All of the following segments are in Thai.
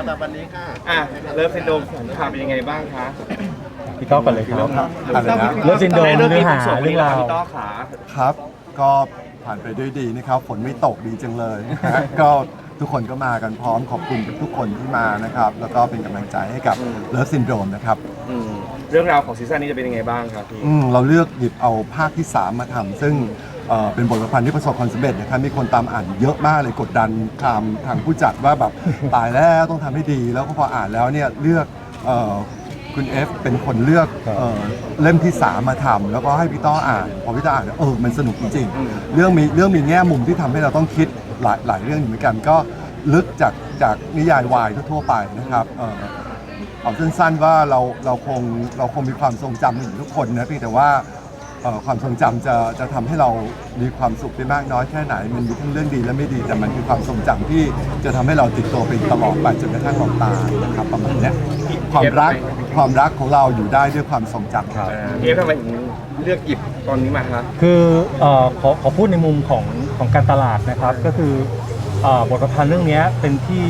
สำหรับวันนี้ค่ะอะเลิฟซินโดมข่าวเป็นยังไงบ้างคะพี่ต้อก่อนเลยครับอะไรนะเลิฟซินโดรมเรื่องเนื้นี้อหาส่งเรื่องราวพี่ต้อขาครับ ก็ผ่านไปด้วยดีนะครับฝนไม่ตกดีจังเลยนะฮะก็ทุกคนก็มากันพร้อมขอบคุณทุกคนที่มานะครับ แล้วก็เป็นกำลังใจให้กับเลิฟซินโดรมนะครับอืมเรื่องราวของซีซั่นนี้จะเป็นยังไงบ้างครับพี่อืมเราเลือกหยิบเอาภาคที่ 3 มาทำซึ่ง เอ่อเป็นบทประพันธ์ที่ประสบความสำเร็จนะครับมีคนตามอ่านเยอะมากเลยกดดันทางทางผู้จัดว่าแบบตายแล้วต้องทำให้ดี แล้วก็พออ่านแล้วเนี่ยเลือกเอ่อคุณเอฟเป็นคนเลือกครับเอ่อเล่มที่3มาทำแล้วก็ให้พี่ต้ออ่าน พอพี่ต้ออ่านแล้วเออมันสนุกจริงอืมๆเรื่องมีเรื่องมีแง่มุมที่ทำให้เราต้องคิดหลายหลายเรื่องอยู่เหมือนกันก็ลึกจากจากนิยายวายทั่วๆไปนะครับเอ่อ เอาสั้นๆว่าเราเราคงเราคงมีความทรงจำอยู่ทุกคนนะเพียงแต่ว่า เอ่อความทรงจำจะจะทำให้เรามีความสุขได้มากน้อยแค่ไหน มันมีทั้งเรื่องดีและไม่ดีแต่มันคือความทรงจำที่จะทำให้เราติดตัวไปตลอดไปจนกระทั่งเราตายนะครับประมาณเนี้ยความรักความรักของเราอยู่ได้ด้วยความทรงจำ ครับอ่าเอฟทำไมถึงเลือกหยิบตอนนี้มาคะ คือเอ่อขอขอพูดในมุมของของการตลาดนะครับ ก็คือเอ่อบทประพันธ์เรื่องเนี้ยเป็นที่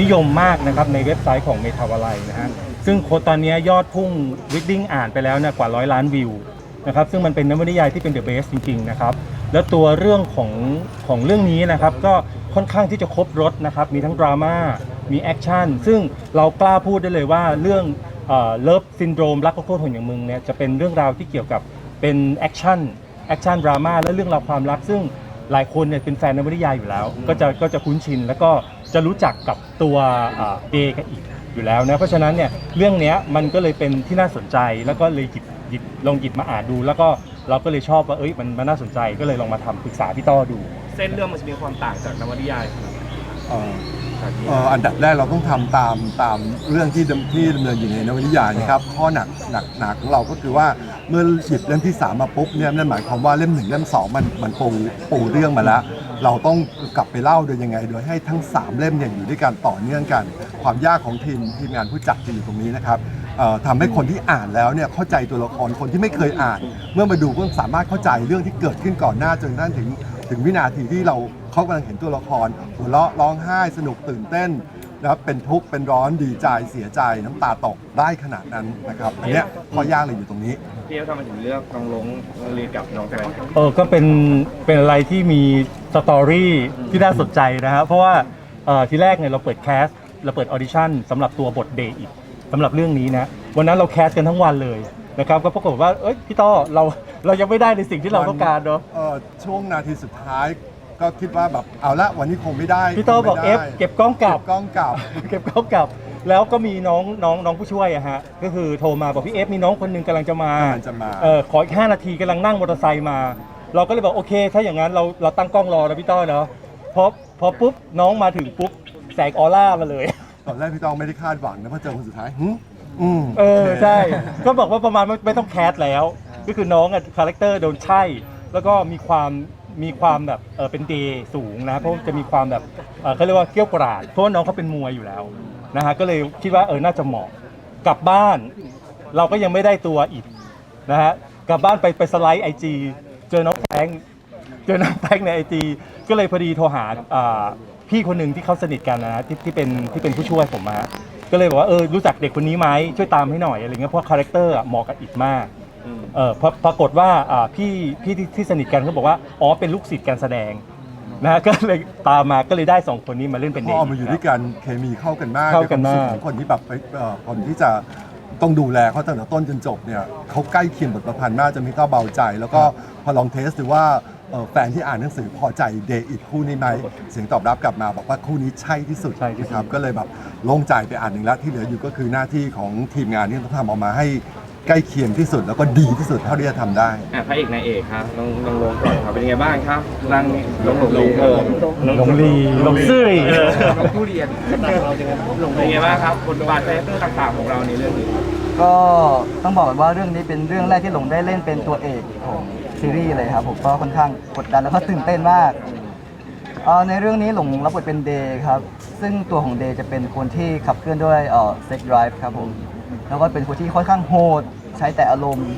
นิยมมากนะครับในเว็บไซต์ของเมทาวาไลนะฮะซึ่งโค้ดตอนเนี้ยยอดพุ่งวิดดิ้งอ่านไปแล้วเนี่ยกว่าร้อยล้านวิว นะครับซึ่งมันเป็นนวนิยายที่เป็นเดอะเบสจริงๆนะครับแล้วตัวเรื่องของของเรื่องนี้นะครับก็ค่อนข้างที่จะครบรถนะครับมีทั้งดราม่ามีแอคชั่นซึ่งเรากล้าพูดได้เลยว่าเรื่องเลิฟซินโดรมรักก็โคตรหนอย่างมึงเนี่ยจะเป็นเรื่องราวที่เกี่ยวกับเป็นแอคชั่นแอคชั่นดราม่าและเรื่องราวความรัก ซึ่งหลายคนเนี่ยเป็นแฟนนวนิยายอยู่แล้ว ก็จะก็จะคุ้นชิน แล้วก็จะรู้จักกับตัวเดย์กันอีกอยู่แล้วนะเพราะฉะนั้นเนี่ยเรื่องเนี้ยมันก็เลยเป็นที่น่าสนใจแล้วก็เลยหยิบห ยิบลองหยิบมาอ่านดู แล้วก็เราก็เลยชอบว่าเอ้ยมันมันน่าสนใจก็เลยลองมาทำปรึกษาพี่ต้อดูเส้นเรื่องมันจะมีความต่างจากนวนิยายครับเอ่อจากที่เอ่ออันดับแรกเราต้องทำตามตามเรื่องที่ดำที่ดำเนินอยู่ในนวนิยายนะครับ ข้อหนักหนักหนักของเราก็คือว่าเมื่อหยิบเล่มที่3มาปุ๊บเนี่ยนั่นหมายความว่าเล่มหนึ่งเล่มสองมันมันปูปูเรื่องมาแล้ว เราต้องกลับไปเล่าโดยยังไง โดยให้ทั้ง3เล่มเนี่ยอยู่ด้วยกันต่อเนื่องกัน ความยากของทีมทีมงานผู้จัดจะอยู่ตรงนี้นะครับ เอ่อทำให้คนที่อ่านแล้วเนี่ยเข้าใจตัวละครคนที่ไม่เคยอ่าน เมื่อมาดูก็สามารถเข้าใจเรื่องที่เกิดขึ้นก่อนหน้าจนกระทั่งถึงถึงวินาทีที่เราเขากำลังเห็นตัวละครหัวเราะร้องไห้สนุกตื่นเต้นนะครับเป็นทุกข์เป็นร้อนดีใจเสียใจน้ำตาตกได้ขนาดนั้นนะครับอันเนี้ยข้อยากเลยอยู่ตรงนี้ พี่เอฟทำไมถึงเลือกน้องลงเรียนกับน้องแตงเออก็เป็นเป็นอะไรที่มีสตอรี่ที่น่าสนใจนะครับเพราะว่าเอ่อทีแรกเนี่ยเราเปิดแคสเราเปิดออดิชั่นสำหรับตัวบทเดย์อีก สำหรับเรื่องนี้นะวันนั้นเราแคสกันทั้งวันเลยนะครับก็ปรากฏว่าเอ้ยพี่ต้อเราเรายังไม่ได้ในสิ่งที่เราต้องการเนาะเอ่อช่วงนาทีสุดท้ายก็คิดว่าแบบเอาละวันนี้คงไม่ได้พี่ต้อบอกคงเอไม่ฟได้เก็บกล้องกลับ เก็บกล้องกลับ เก็บเขากลับ แล้วก็มีน้องน้องน้องผู้ช่วยอะฮะ ก็คือโทรมาบอกพี่เอฟมีน้องคนหนึงกำลังจะมากำลังจะมา เออขออีกห้านาทีกำลังนั่งมอเตอร์ไซค์มา เราก็เลยบอกโอเค ถ้าอย่างนั้นเราเราตั้งกล้องรอนะพี่ต้อยเนาะพอพอปุ๊บน้องมาถึงปุ๊บแสงออร่ามาเลย ตอนแรกพี่ต้องไม่ได้คาดหวังนะเพราะเจอคนสุดท้ายหึอืมเออ ใช่ ก็บอกว่าประมาณไม่ไม่ต้องแคสแล้ว ก็คือน้องอะคาแรคเตอร์โดนใช่ แล้วก็มีความมีความแบบเออเป็นเดย์สูงนะเพราะจะมีความแบบเออเขาเรียกว่าเกี้ยวกราดเพราะว่าน้องเขาเป็นมวยอยู่แล้วนะฮะก็เลยคิดว่าเออน่าจะเหมาะกลับบ้าน เราก็ยังไม่ได้ตัวอีกนะฮะกลับบ้านไปไปสไลด์ไอจีเจอน้องแฟรงค์ เจอน้องแฟรงค์ในไอจีก็เลยพอดีโทรหาอ่าพี่คนหนึ่งที่เขาสนิทกันนะที่ที่เป็นที่เป็นผู้ช่วยผมมาก็เลยบอกว่าเออรู้จักเด็กคนนี้ไหมช่วยตามให้หน่อยอะไรเงี้ยเพราะคาแรคเตอร์อะเหมาะกับอิดมากอืมเออพอปรากฏว่าอ่าพี่พี่ที่ที่สนิทกันเขาบอกว่าอ๋อเป็นลูกศิษย์การแสดงนะฮะก็เลยตามมาก็เลยได้สองคนนี้มาเล่นเป็นพเด็อกเอามาอยู่ด้วยกันเคมีเข้ากันมากเข้ากันมากในควรู้สึของคนที่แบบไปเอ่อคนที่จะ ต้องดูแลเขาตั้งแต่ต้นจนจบเนี่ยเขาใกล้เคียงบทประพันธ์มากจนมีก็เบาใจ แล้วก็พอลองเทสดูว่าเอ่อแฟนที่อ่านหนังสือพอใจเดย์อีกคู่นี้ไหมเสียงตอบรับกลับมาบอกว่าคู่นี้ใช่ที่สุดใช่ที่สุด นะครับก็เลยแบบโล่งใจไปอ่านหนึ่งแล้วที่เหลืออยู่ก็คือหน้าที่ของทีมงานที่ต้องทำออกมาให้ ใกล้เคียงที่สุดแล้วก็ดีที่สุดเท่าที่จะทำได้ อะพระเอกนายเอกครับน้องน้องลงก่อนครับเป็นยังไงบ้างครับรังลงลงเออหลงลีหลงซื่อเออน้องผู้เรียนลงเป็นยังไงบ้างครับบทบาทคาแรคเตอร์ต่างๆของเราในเรื่องนี้ก็ต้องบอกว่าเรื่องนี้เป็นเรื่องแรกที่หลงได้เล่นเป็นตัวเอกของซีรีส์เลยครับผมก็ค่อนข้างกดดันแล้วก็ตื่นเต้นมาก เอ่อในเรื่องนี้หลงรับบทเป็นเดย์ครับ ซึ่งตัวของเดย์จะเป็นคนที่ขับเคลื่อนด้วยเอ่อเซ็กไดรฟ์ครับผม แล้วก็เป็นคนที่ค่อนข้างโหด ใช้แต่อารมณ์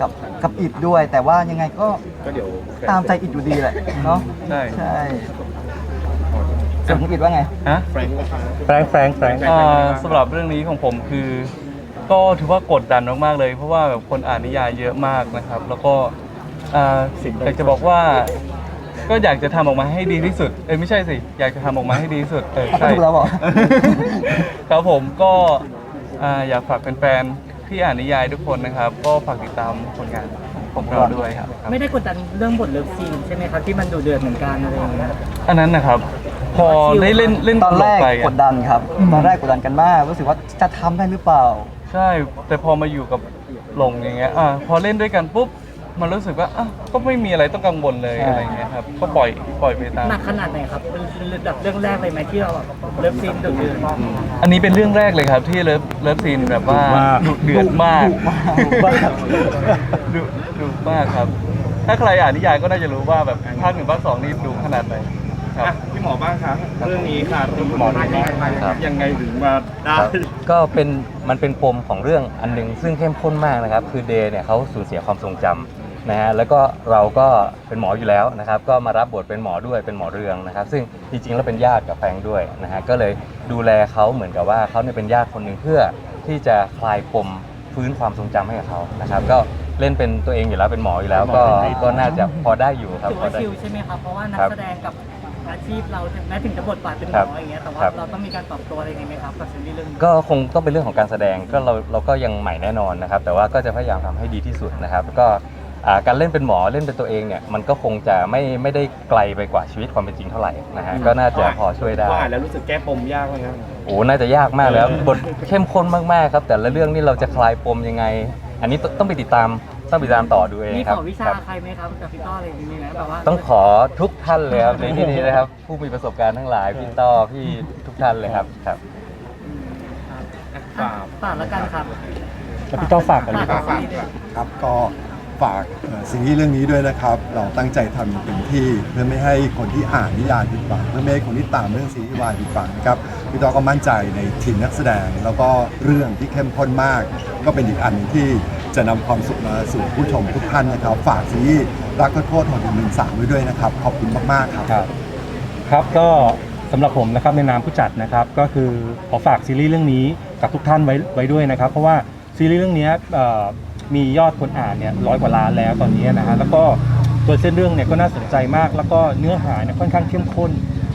กับกับอิดด้วย แต่ว่ายังไงก็ก็เดี๋ยวตามใจอิดอยู่ดีแหละเนาะใช่ใช่ส่วนคุณอิดว่าไง ฮะแฟรงค์แฟรงค์แฟรงค์ อ่าสำหรับเรื่องนี้ของผมคือ ก็ถือว่ากดดันมากๆเลย เพราะว่าแบบคนอ่านนิยายเยอะมากนะครับ แล้วก็อ่าอยากจะบอกว่า ก็อยากจะทำออกมาให้ดีที่สุด เอ้ยไม่ใช่สิ อยากจะทำออกมาให้ดีที่สุด เออใช่ ถูกแล้วเหรอ ครับผมก็อ่าอยากฝากแฟนๆที่อ่านนิยายทุกคนนะครับ ก็ฝากติดตามผลงานของเราด้วยครับ ไม่ได้กดดันเรื่องบทเลิฟซีนใช่ไหมครับที่มันดูเดือดเหมือนกันอะไรอย่างเงี้ย อันนั้นนะครับ พอได้เล่นเล่นตอนแรกไปกดดันครับตอนแรกกดดันกันมาก รู้สึกว่าจะทำได้หรือเปล่า ใช่ แต่พอมาอยู่กับหลงอย่างเงี้ยอ่าพอเล่นด้วยกันปุ๊บ มันรู้สึกว่าอะก็ไม่มีอะไรต้องกังวลเลยใช่ อะไรเงี้ยครับก็ปล่อยปล่อยไปตาม หนักขนาดไหนครับเป็นระดับเรื่องแรกเลยไหมที่เราแบบเลิฟซีนดุเดือดอันนี้เป็นเรื่องแรกเลยครับที่เลิฟเลิฟซีนแบบว่าดุเดือดมากดุมากดุมากดุดุมากครับ ถ้าใครอ่านนิยายก็น่าจะรู้ว่าแบบภาคหนึ่งภาคสองนี่ดุขนาดไหนครับอะพี่หมอบ้างครับเรื่องนี้ค่ะหมอที่ครับ ยังไงถึงมาได้ครับก็เป็นมันเป็นปมของเรื่องอันหนึ่งซึ่งเข้มข้นมากนะครับ คือเดย์เนี่ยเขาสูญเสียความทรงจำ นะฮะแล้วก็เราก็เป็นหมออยู่แล้วนะครับ ก็มารับบทเป็นหมอด้วยเป็นหมอเรืองนะครับ ซึ่งจริงๆแล้วเป็นญาติกับแฟรงค์ด้วยนะฮะก็เลยดูแลเขาเหมือนกับว่าเขาเนี่ยเป็นญาติคนหนึ่งเพื่อที่จะคลายปมฟื้นความทรงจำให้กับเขานะครับ ก็เล่นเป็นตัวเองอยู่แล้วเป็นหมออยู่แล้ว ก็ก็น่าจะพอได้อยู่ครับถือพอว่าได้ ชิลใช่ไหมครับ เพราะว่านักครับแสดงกับอาชีพเราถึงแม้ถึงจะบทบาทเป็นหมครับออย่างเงี้ยแต่ว่าครับ เราต้องมีการปรับตัวอะไรยังไงไหมครับกับซีรีส์เรื่องนี้ก็คงต้องเป็นเรื่องของการแสดงก็เราเราก็ยังใหม่แน่นอนนะครับ แต่ว่าก็จะพยายามทำให้ดีที่สุดนะครับแล้วก็อ่า การเล่นเป็นหมอเล่นเป็นตัวเองเนี่ยมันก็คงจะไม่ไม่ได้ไกลไปกว่าชีวิตความเป็นจริงเท่าไหร่นะฮะก็น่าจะพอช่วยได้ ว่าอ่านแล้วรู้สึกแก้ปมยากไหมครับ โอ้ น่าจะยากมากแล้ว บทเข้มข้นมากๆครับ แต่ละเรื่องนี่เราจะคลายปมยังไง อันนี้ต้องต้องไปติดตาม ต้องไปติดตามต่อดูเองมีครัขบอวิชาครับ ใครไหมครับกับพี่ต้ออะไรอย่างนี้นะแบบว่าต้องขอทุกท่านเลยครับในที่นี้นะครับ ผู้มีประสบการณ์ทั้งหลายพี่ต้อพี่ทุกท่านเลยครับครับอะฝากแล้วกันครับ แล้วพี่ต้อฝากกันเลยฝากซีรีส์ด้วยครับก็ ฝากสิ่งที่เรื่องนี้ด้วยนะครับ เราตั้งใจทำอย่างเต็มที่เพื่อไม่ให้คนที่อ่านนิยายผิดหวังเพื่อไม่ให้คนที่ตามเรื่องซีรีส์วายผิดหวังนะครับพี่ต้อก็มั่นใจในทีมนักแสดง แล้วก็เรื่องที่เข้มข้นมาก ก็เป็นอีกอันหนึ่งที่จะนำความสุขมาสู่ผู้ชมทุกท่านนะครับ ฝากซีรีส์รักก็โทษหดหนึ่งสามไว้ด้วยนะครับขอบคุณมากๆครับ ครับครับก็สำหรับผมนะครับในนามผู้จัดนะครับก็คือขอฝากซีรีส์เรื่องนี้กับทุกท่านไว้ไว้ด้วยนะครับ เพราะว่าซีรีส์เรื่องนี้เอ่อ มียอดคนอ่านเนี่ยร้อยกว่าล้านแล้วตอนนี้นะฮะแล้วก็ตัวเส้นเรื่องเนี่ยก็น่าสนใจมาก แล้วก็เนื้อหาเนี่ยค่อนข้างเข้มข้น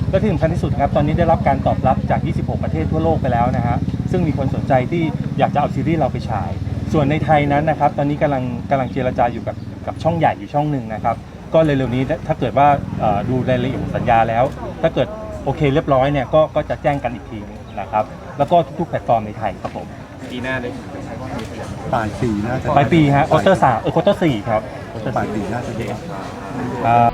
และที่สำคัญที่สุดครับตอนนี้ได้รับการตอบรับจาก 26 ประเทศทั่วโลกไปแล้วนะฮะซึ่งมีคนสนใจที่อยากจะเอาซีรีส์เราไปฉาย ส่วนในไทยนั้นนะครับตอนนี้กำลังกำลังเจรจาอยู่กับกับช่องใหญ่อยู่ช่องหนึ่งนะครับก็เร็วๆนี้ถ้าเกิดว่าดูรายละเอียดสัญญาแล้ว ถ้าเกิดโอเคเรียบร้อยเนี่ยก็ก็จะแจ้งกันอีกทีนึงนะครับแล้วก็ทุกๆแพลตฟอร์มในไทยครับผมปีหน้าเลย ปลายปีน่าจะปลายปีฮะควอเตอร์สามเออควอเตอร์สี่ครับ ปลายปีน่าจะดีครับ